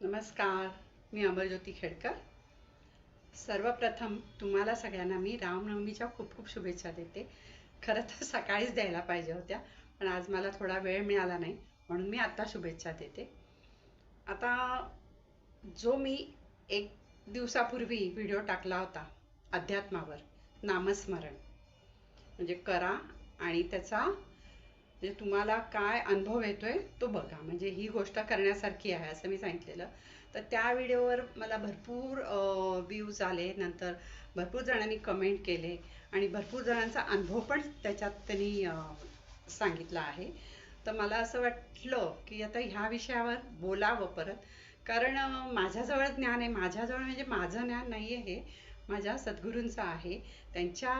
नमस्कार मी अमरज्योती खेडकर. सर्वप्रथम तुम्हाला सगळ्यांना मी रामनवमीच्या खूप खूप शुभेच्छा देते. खरं तर सकाळीच द्यायला पाहिजे होत्या पण आज मला थोडा वेळ मिळाला नाही म्हणून मी आत्ता शुभेच्छा देते. आता जो मी एक दिवसापूर्वी व्हिडिओ टाकला होता अध्यात्मावर नामस्मरण. म्हणजे करा आणि त्याचा म्हणजे तुम्हाला काय अनुभव येतोय तो बघा. म्हणजे ही गोष्ट करण्यासारखी आहे असं मी सांगितलेलं. तर त्या व्हिडिओवर मला भरपूर व्ह्यूज आले. नंतर भरपूर जणांनी कमेंट केले आणि भरपूर जणांचा अनुभव पण त्याच्यात त्यांनी सांगितला आहे. तर मला असं वाटलं की आता ह्या विषयावर बोलावं परत. कारण माझ्याजवळ ज्ञान आहे. माझ्याजवळ म्हणजे माझं ज्ञान नाही आहे हे. माझ्या सद्गुरूंचा आहे. त्यांच्या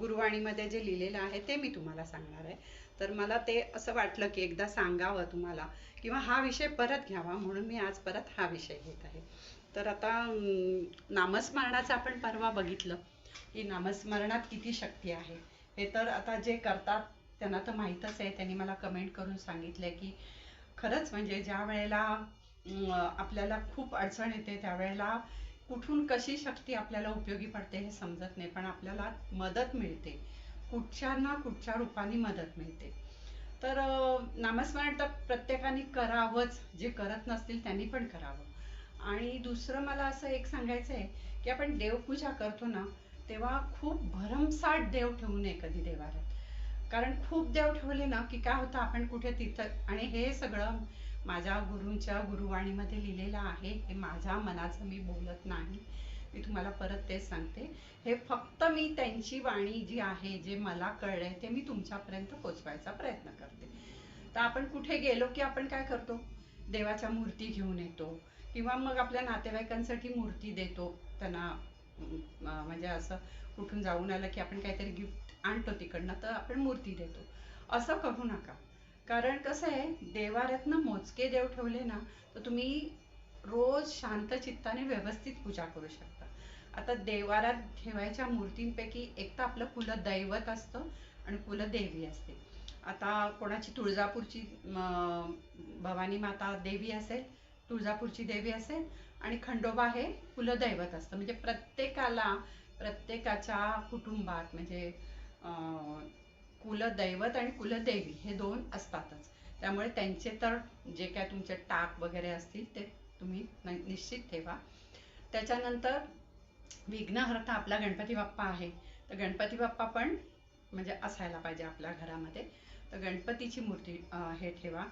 गुरुवाणीमध्ये जे लिहिलेलं आहे ते मी तुम्हाला सांगणार आहे. तर मला ते असं वाटलं की एकदा सांगावं तुम्हाला किंवा हा विषय परत घ्यावा म्हणून मी आज परत हा विषय घेत आहे. तर आता नामस्मरणाचं आपण परवा बघितलं. की नामस्मरणात किती शक्ती आहे? हे तर आता जे करतात त्यांना तर माहीतच आहे. त्यांनी मला कमेंट करून सांगितलंय की खरंच म्हणजे ज्या वेळेला आपल्याला खूप अडचण येते त्यावेळेला कुठून कशी शक्ती आपल्याला उपयोगी पडते हे समजत नाही पण आपल्याला मदत मिळते. कुठच्या ना कुठच्या रूपाने मदत मिळते. तर नामस्मरण तर प्रत्येकाने करावंच. जे करत नसतील त्यांनी पण करावं. आणि दुसरं मला असं एक सांगायचं आहे की आपण देवपूजा करतो ना तेव्हा खूप भरमसाठ देव ठेवू नये कधी देवाऱ्यात. कारण खूप देव ठेवले ना की काय होतं आपण कुठे तिथं आणि हे सगळं माझ्या गुरूंच्या गुरुवाणीमध्ये लिहिलेलं आहे. हे माझ्या मनाचं मी बोलत नाही. मी तुम्हाला परत तेच सांगते. हे फक्त मी त्यांची वाणी जी आहे जे मला कळलंय ते मी तुमच्यापर्यंत पोचवायचा प्रयत्न करते. तर आपण कुठे गेलो की आपण काय करतो? देवाच्या मूर्ती घेऊन येतो किंवा मग आपल्या नातेवाईकांसाठी मूर्ती देतो. त्यांना म्हणजे असं कुठून जाऊन आलं की आपण काहीतरी गिफ्ट आणतो तिकडनं तर आपण मूर्ती देतो. असं करू नका. कारण कसं आहे देवाऱ्यातनं मोजके देव ठेवले ना तर तुम्ही रोज शांत चित्ताने व्यवस्थित पूजा करू शकता. आता देवारात ठेवायच्या मूर्तींपैकी एक तर आपलं कुलदैवत असतं आणि कुलदेवी असते. आता कोणाची तुळजापूरची भवानी माता देवी असेल तुळजापूरची देवी असेल आणि खंडोबा हे कुलदैवत असतं. म्हणजे प्रत्येकाला प्रत्येकाच्या कुटुंबात म्हणजे कुलदैवत आणि कुलदेवी हे दोन असतातच. त्यामुळे त्यांचे तर जे काय तुमचे टाक वगैरे असतील ते तुम्ही निश्चित ठेवा. त्याच्यानंतर विघ्नहर्ता आपला गणपती बाप्पा आहे. तर गणपती बाप्पा पण म्हणजे असायला पाहिजे आपल्या घरामध्ये. तर गणपतीची मूर्ती हे ठेवा.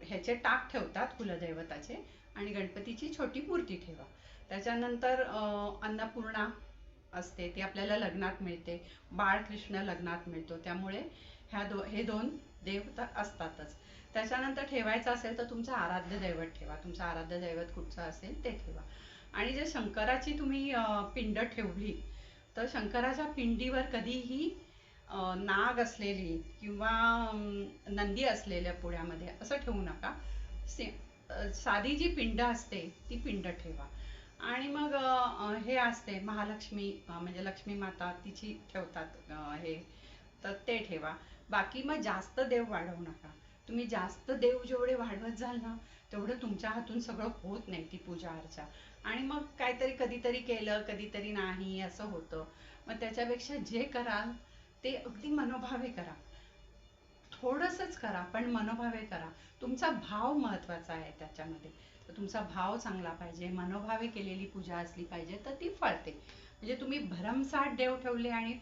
ह्याचे टाक ठेवतात कुलदैवताचे आणि गणपतीची छोटी मूर्ती ठेवा. त्याच्यानंतर अन्नपूर्णा असते ती आपल्याला लग्नात मिळते. बाळकृष्ण लग्नात मिळतो. त्यामुळे ह्या दो हे दोन देव तर असतातच. त्याच्यानंतर ठेवायचं असेल तर तुमचं आराध्य दैवत ठेवा. तुमचं आराध्य दैवत कुठचं असेल ते ठेवा. आणि जे शंकराची तुम्ही पिंड ठेवली तर शंकराच्या पिंडीवर कधीही नाग असलेली किंवा नंदी असलेल्या पुण्यामध्ये असं ठेवू नका. से साधी जी पिंड असते ती पिंड ठेवा. आणि मग हे असते महालक्ष्मी म्हणजे लक्ष्मी माता तिची ठेवतात हे तर ते ठेवा. बाकी मग जास्त देव वाढवू नका. तुम्ही जास्त देव जेवढे वाढवत जाल ना तेवढं तुमच्या हातून सगळं होत नाही ती पूजा अर्चा. आणि मग काहीतरी कधीतरी केलं कधीतरी नाही असं होतं. मग त्याच्यापेक्षा जे कराल ते अगदी मनोभावे करा. थोडंसंच करा पण मनोभावे करा. तुमचा भाव महत्त्वाचा आहे त्याच्यामध्ये. तर तुमचा भाव चांगला पाहिजे मनोभावे केलेली पूजा असली पाहिजे तर ती फळते. म्हणजे तुम्ही भरमसाठ देव ठेवले आणि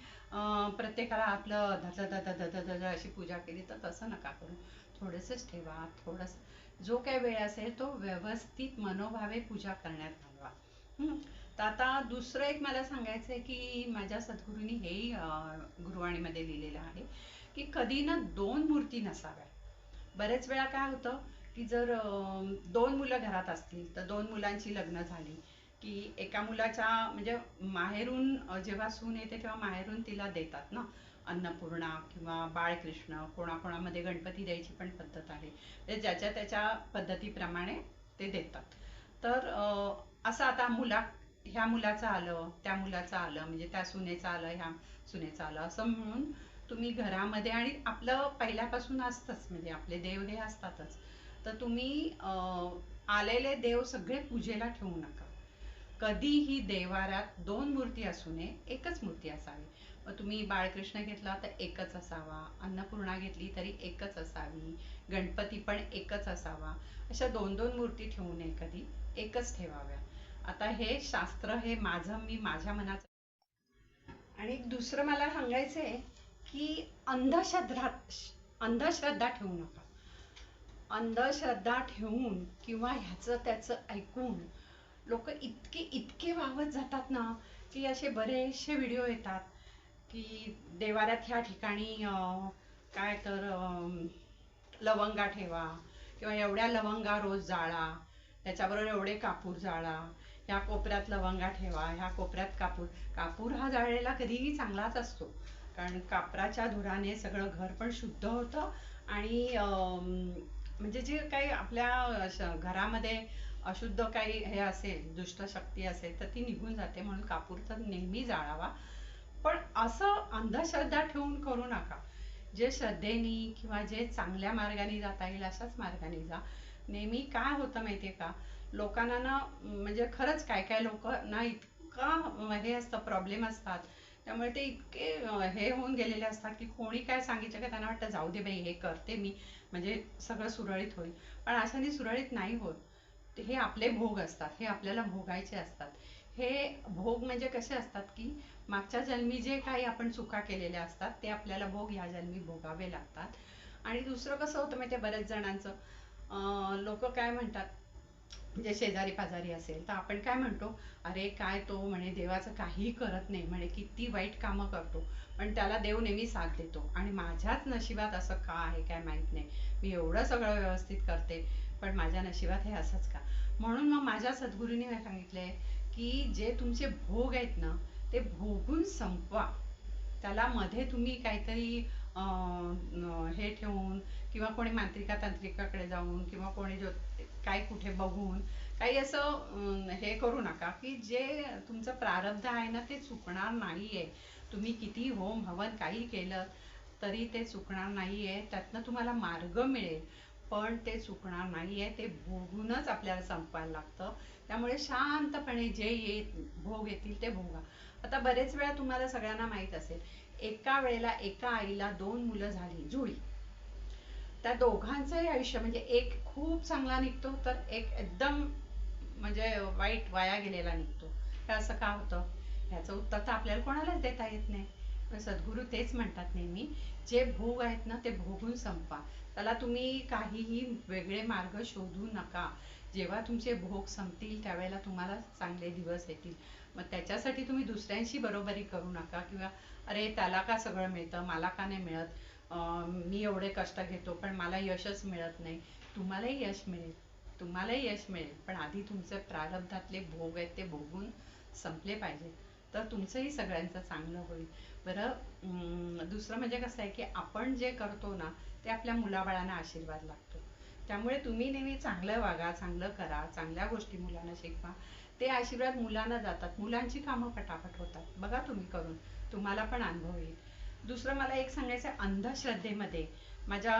प्रत्येकाला आपलं धज धज धज धज अशी पूजा केली तर तसं नका करू. थोडंसंच ठेवा थोडस जो काय वेळ असेल तो व्यवस्थित मनोभावे पूजा करण्यात घालवा. हम्म. तर आता दुसरं एक मला सांगायचं आहे की माझ्या सद्गुरूंनी हेही गुरुवाणीमध्ये लिहिलेलं आहे की कधी ना दोन मूर्ती नसाव्या. बरेच वेळा काय होतं की जर दोन मुलं घरात असतील तर दोन मुलांची लग्न झाली की एका मुलाच्या म्हणजे माहेरून जेव्हा सून येते तेव्हा माहेरून तिला देतात ना? अन्नपूर्णा किंवा बाळकृष्ण कोणाकोणामध्ये गणपती द्यायची पण पद्धत आहे. म्हणजे ज्याच्या त्याच्या पद्धतीप्रमाणे ते देतात. तर असं आता मुला ह्या मुलाचं आलं त्या मुलाचं आलं म्हणजे त्या सुनेचं आलं ह्या सुनेचं आलं असं म्हणून तुम्ही घरामध्ये आणि आपलं पहिल्यापासून असतंच म्हणजे आपले देव हे असतातच. तर तुम्ही आलेले देव सगळे पूजेला ठेवू नका. कधीही देवारात दोन मूर्ती असू नये एकच मूर्ती असावी. मग तुम्ही बाळकृष्ण घेतला तर एकच असावा अन्नपूर्णा घेतली तरी एकच असावी गणपती पण एकच असावा. अशा दोन दोन मूर्ती ठेवू नये कधी एकच ठेवाव्या. आता हे शास्त्र हे माझं मी माझ्या मनाचं आणि दुसरं मला सांगायचं आहे की अंधश्रद्धा अंधश्रद्धा ठेवू नका. अंधश्रद्धा ठेवून किंवा ह्याचं त्याचं ऐकून लोक इतके इतके वावत जातात ना की असे बरेचसे व्हिडिओ येतात की देवाऱ्यात ह्या ठिकाणी काय तर लवंगा ठेवा किंवा एवढ्या लवंगा रोज जाळा त्याच्याबरोबर एवढे कापूर जाळा ह्या कोपऱ्यात लवंगा ठेवा ह्या कोपऱ्यात कापूर. कापूर हा जाळलेला कधीही चांगलाच असतो. कारण कापराच्या धुराने सगळं घर पण शुद्ध होतं आणि अं, म्हणजे जे काही आपल्या घरामध्ये अशुद्ध काही हे असेल दुष्ट शक्ती असेल तर ती निघून जाते म्हणून कापूर तर नेहमी जाळावा. पण असं अंधश्रद्धा ठेवून करू नका. जे श्रद्धेनी किंवा जे चांगल्या मार्गाने जाता येईल अशाच मार्गाने जा. नेहमी काय होतं माहितीये का? लोकांना ना म्हणजे खरंच काय काय लोक ना इतका हे असतं प्रॉब्लेम असतात. त्यामुळे ते इतके हे होऊन गेलेले असतात की कोणी काय सांगितलं का त्यांना वाटतं जाऊ दे बाई हे करते मी. म्हणजे सगळं सुरळीत होईल. पण अशाने सुरळीत नाही होत. हे आपले भोग असतात. हे आपल्याला भोगायचे असतात. हे भोग म्हणजे कसे असतात की मागच्या जन्मी जे काही आपण चुका केलेल्या असतात ते आपल्याला भोग या जन्मी भोगावे लागतात. आणि दुसरं कसं होतं माहितीये बऱ्याच जणांचं? लोक काय म्हणतात? म्हणजे शेजारी पाजारी असेल तर आपण काय म्हणतो? अरे काय तो म्हणे देवाचं काही करत नाही म्हणे किती वाईट कामं करतो. पण त्याला देव नेहमी साथ देतो. आणि माझ्याच नशिबात असं का आहे काय माहीत नाही. मी एवढं सगळं व्यवस्थित करते पण माझ्या नशिबात हे असंच का? म्हणून मग माझ्या सद्गुरूंनी मी सांगितलंय की जे तुमचे भोग आहेत ना ते भोगून संपवा. त्याला मध्ये तुम्ही काहीतरी हे ठेवून किंवा कोणी मांत्रिका तांत्रिकाकडे जाऊन किंवा कोणी जो काय कुठे बघून काही असं हे करू नका की जे तुमचं प्रारब्ध आहे ना ते चुकणार नाही आहे तुम्ही किती होम हवन काही केलं तरी ते चुकणार नाही आहे त्यातनं तुम्हाला मार्ग मिळेल पण ते चुकणार नाही आहे ते भोगूनच आपल्याला संपवायला लागतं. त्यामुळे शांतपणे जे येत भोग येतील ते भोगा. आता बरेच वेळा तुम्हाला सगळ्यांना माहीत असेल एका वेळेला एका आईला दोन मुलं झाली जुळी त्या दोघांचंही आयुष्य म्हणजे एक खूप चांगला निघतो तर एक एकदम म्हणजे वाईट वाया गेलेला निघतो. हे असं का होतं? ह्याचं उत्तर तर आपल्याला कोणालाच देता येत नाही. पण सद्गुरू तेच म्हणतात नेहमी जे भोग आहेत ना ते भोगून संपा. त्याला तुम्ही काहीही वेगळे मार्ग शोधू नका. जेव्हा तुमचे भोग संपतील त्यावेळेला तुम्हाला चांगले दिवस येतील. मग त्याच्यासाठी तुम्ही दुसऱ्यांशी बरोबरी करू नका किंवा अरे त्याला का सगळं मिळतं? मला का नाही मिळत? मी एवढे कष्ट घेतो पण मला यशच मिळत नाही. तुम्हालाही यश मिळेल तुम्हालाही यश मिळेल पण आधी तुमचे प्रारब्धातले भोग आहेत ते भोगून संपले पाहिजेत तर तुमचंही सगळ्यांचं चांगलं होईल. बरं दुसरं म्हणजे कसं आहे की आपण जे करतो ना ते आपल्या मुलाबाळांना आशीर्वाद लागतो. त्यामुळे तुम्ही नेहमी चांगलं वागा चांगलं करा चांगल्या गोष्टी मुलांना शिकवा. ते आशीर्वाद मुलांना जातात. मुलांची कामं पटापट होतात. बघा तुम्ही करून. तुम्हाला पण अनुभव येईल. दुसरं मला एक सांगायचं आहे, अंधश्रद्धेमध्ये. माझ्या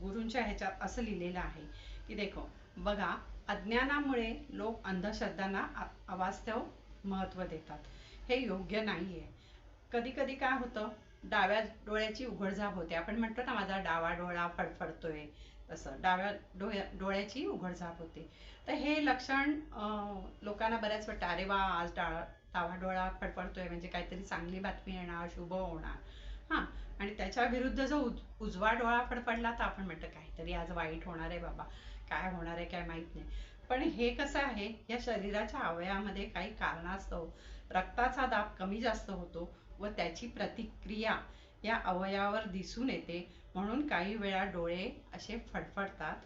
गुरूंच्या ह्याच्यात असं लिहिलेलं आहे की देखो बघा अज्ञानामुळे लोक अंधश्रद्धांना अवास्तव महत्त्व देतात. हे योग्य नाहीये. कधी कधी काय होतं डाव्या डोळ्याची उघडझाप होते. आपण म्हणतो ना माझा डावा डोळा फडफडतोय तसं. डाव्या डोळ्या डोळ्याची उघडझाप होते. तर हे लक्षण लोकांना बऱ्याच वाटतं अरे वा आज डा डावा डोळा फडफडतोय म्हणजे काहीतरी चांगली बातमी येणार शुभ होणार. हा. आणि त्याच्या विरुद्ध जो उज- उजवा डोळा फडफडला तर आपण म्हणतो काहीतरी आज वाईट होणार आहे बाबा. काय होणार आहे काय माहीत नाही. पण हे कसं आहे या शरीराच्या अवयवामध्ये काही कारणास्तव रक्ताचा दाब कमी जास्त होतो व त्याची प्रतिक्रिया या अवयवावर दिसून येते. म्हणून काही वेळा डोळे असे फडफडतात.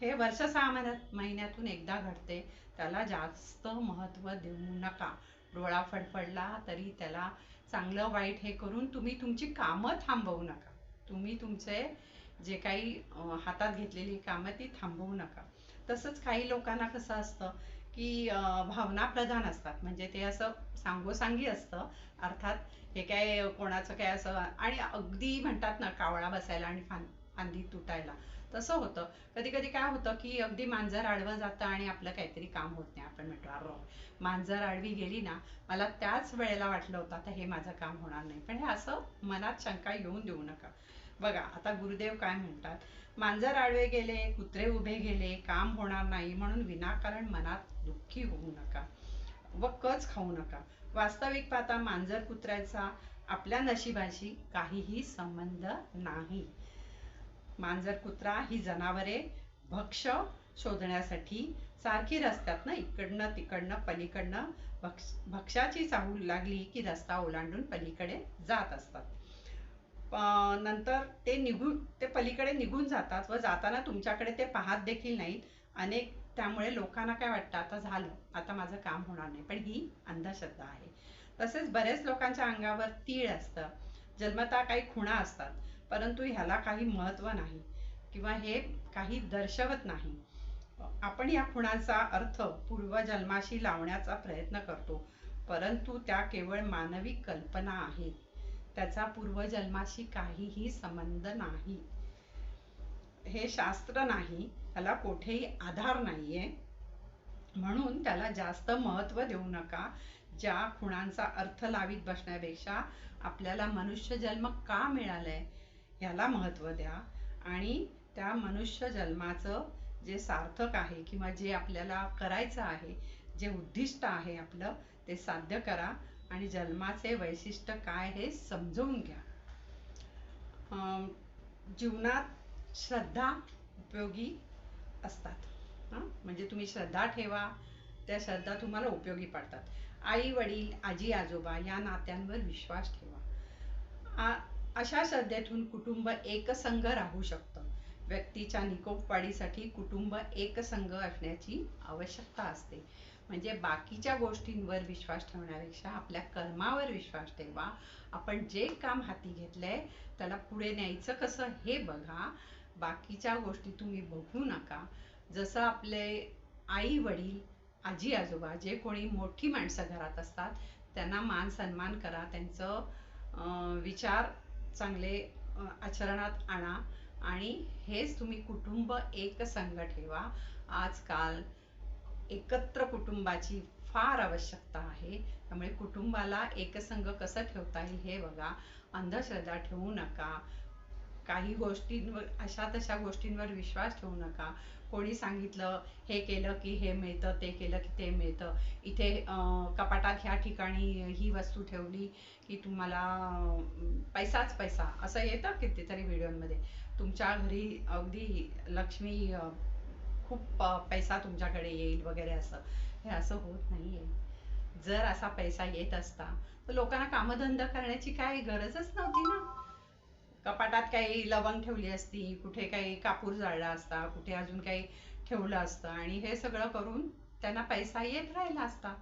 हे वर्ष सहा महिन्यात महिन्यातून एकदा घडते. त्याला जास्त महत्त्व देऊ नका. डोळा फडफडला तरी त्याला चांगलं वाईट हे करून तुम्ही तुमची कामं थांबवू नका. तुम्ही तुमचे जे काही हातात घेतलेली कामं ती थांबवू नका. तसंच काही लोकांना कसं असतं की भावना प्रधान असतात. म्हणजे ते असं सांगोसांगी असतं. अर्थात हे काय कोणाचं काय असं आणि अगदी म्हणतात ना कावळा बसायला आणि फां फांदी तुटायला. तसं होतं. कधी कधी काय होतं की अगदी मांजर आडवं जातं आणि आपलं काहीतरी काम होत नाही. आपण म्हणतो अरो मांजर आडवी गेली ना मला त्याच वेळेला वाटलं होतं आता हे माझं काम होणार नाही. पण हे असं मनात शंका येऊन देऊ नका. बघा आता गुरुदेव काय म्हणतात? मांजर आडवे गेले कुत्रे उभे गेले काम होणार नाही म्हणून विनाकारण मनात दुःखी होऊ नका व कच खाऊ नका. वास्तविक पाहता मांजर कुत्र्याचा आपल्या नशिबाशी काहीही संबंध नाही. मांजर कुत्रा ही जनावरे भक्ष शोधण्यासाठी सारखी रस्त्यात ना इकडनं तिकडनं पलीकडनं भक्ष भक्ष्याची चाहूल लागली की रस्ता ओलांडून पलीकडे जात असतात. नंतर ते निघून ते पलीकडे निघून जातात व जाताना तुमच्याकडे ते पाहत देखील नाहीत. अनेक त्यामुळे लोकांना काय वाटतं आता झालं आता माझं काम होणार नाही. पण ही अंधश्रद्धा आहे. तसेच बरेच लोकांच्या अंगावर तीळ असतं. जन्मता काही खुणा असतात. परंतु ह्याला काही महत्त्व नाही किंवा हे काही दर्शवत नाही. आपण या खुणांचा अर्थ पूर्वजन्माशी लावण्याचा प्रयत्न करतो परंतु त्या केवळ मानवी कल्पना आहेत. त्याचा पूर्वजन्माशी काहीही संबंध नाही. हे शास्त्र नाही त्याला कुठेही आधार नाहीये. म्हणून त्याला जास्त महत्त्व देऊ नका. ज्या खुणांचा अर्थ लावीत बसण्यापेक्षा आपल्याला मनुष्य जन्म का मिळालाय? ह्याला महत्त्व द्या. आणि त्या मनुष्य जन्माचं जे सार्थक आहे किंवा जे आपल्याला करायचं आहे जे उद्दिष्ट आहे आपलं ते साध्य करा आणि जन्माचे वैशिष्ट्य काय हे समजून घ्या. जीवनात श्रद्धा उपयोगी असतात. म्हणजे तुम्ही श्रद्धा ठेवा त्या श्रद्धा तुम्हाला उपयोगी पडतात. आई वडील आजी आजोबा या नात्यांवर विश्वास ठेवा. आ- अशा श्रद्धेतून कुटुंब एकसंघ राहू शकतं. व्यक्तीच्या निकोपवाढीसाठी कुटुंब एकसंघ असण्याची आवश्यकता असते. म्हणजे बाकीच्या गोष्टींवर विश्वास ठेवण्यापेक्षा आपल्या कर्मावर विश्वास ठेवा. आपण जे काम हाती घेतलंय त्याला पुढे न्यायचं कसं हे बघा. बाकीच्या गोष्टी तुम्ही बघू नका. जसं आपले आई वडील आजी आजोबा जे कोणी मोठी माणसं घरात असतात त्यांना मान सन्मान करा. त्यांचं विचार चांगले आचरणात आणा आणि हेच तुम्ही कुटुंब एकसंघ ठेवा. आजकाल एकत्र कुटुंबाची फार आवश्यकता आहे. त्यामुळे कुटुंबाला एकसंघ कसं ठेवता येईल हे बघा. अंधश्रद्धा ठेवू नका. काही गोष्टींवर अशा तशा गोष्टींवर विश्वास ठेवू नका. कोणी सांगितलं हे केलं की हे मिळतं ते केलं की ते मिळतं. इथे कपाटात ह्या ठिकाणी ही वस्तू ठेवली की तुम्हाला पैसाच पैसा. असं येतं कितीतरी व्हिडिओमध्ये. तुमच्या घरी अगदी लक्ष्मी खूप पैसा तुमच्याकडे येईल वगैरे असं. हे असं होत नाहीये. जर असा पैसा येत असता तर लोकांना कामधंदा करण्याची काय गरजच नव्हती ना. कपाटात काही लवंग ठेवली असती कुठे काही कापूर जाळला असता कुठे अजून काही ठेवलं असतं आणि हे सगळं करून त्यांना पैसा येत राहिला असता.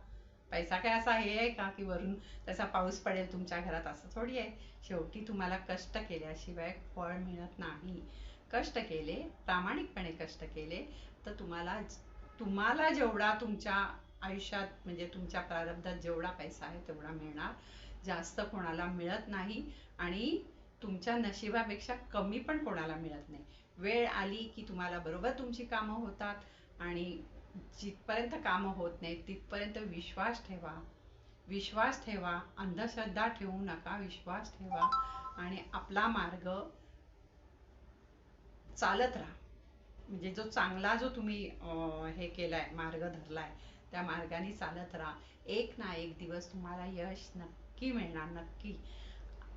पैसा काय असा हे आहे का की वरून त्याचा पाऊस पडेल तुमच्या घरात असं थोडी आहे. शेवटी तुम्हाला कष्ट केल्याशिवाय फळ मिळत नाही. कष्ट केले प्रामाणिकपणे कष्ट केले तर तुम्हाला तुम्हाला जेवढा तुमच्या आयुष्यात म्हणजे तुमच्या प्रारब्धात जेवढा पैसा आहे तेवढा मिळणार. जास्त कोणाला मिळत नाही आणि तुमच्या नशिबापेक्षा कमी पण कोणाला मिळत नाही. वेळ आली की तुम्हाला बरोबर तुमची कामं होतात आणि जिथपर्यंत कामं होत नाहीत तिथपर्यंत विश्वास ठेवा. विश्वास ठेवा अंधश्रद्धा ठेवू नका विश्वास ठेवा आणि आपला मार्ग चालत राहा. म्हणजे जो चांगला जो तुम्ही अं, हे केलाय मार्ग धरलाय त्या मार्गाने चालत राहा. एक ना एक दिवस तुम्हाला यश नक्की मिळणार नक्की.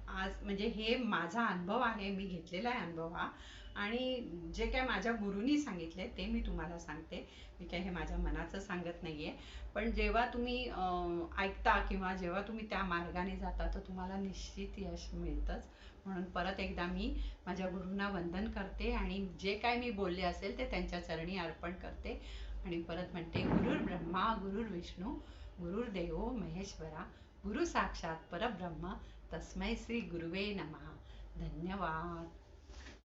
आज म्हणजे हे माझा अनुभव आहे मी घेतलेला आहे अनुभव हा. आणि जे काय माझ्या गुरुनी सांगितले ते मी तुम्हाला सांगते. मी काय हे माझ्या मनाचं सांगत नाहीये. पण जेव्हा तुम्ही ऐकता किंवा जेव्हा तुम्ही त्या मार्गाने जाता तर तुम्हाला निश्चित यश मिळतंच. म्हणून परत एकदा मी माझ्या गुरूंना वंदन करते आणि जे काय मी बोलले असेल ते त्यांच्या चरणी अर्पण करते. आणि परत म्हणते गुरुर ब्रह्मा गुरुर विष्णू गुरुर महेश्वरा गुरु साक्षात परब्रह्म तस्मै श्री गुरुवे नमः. धन्यवाद.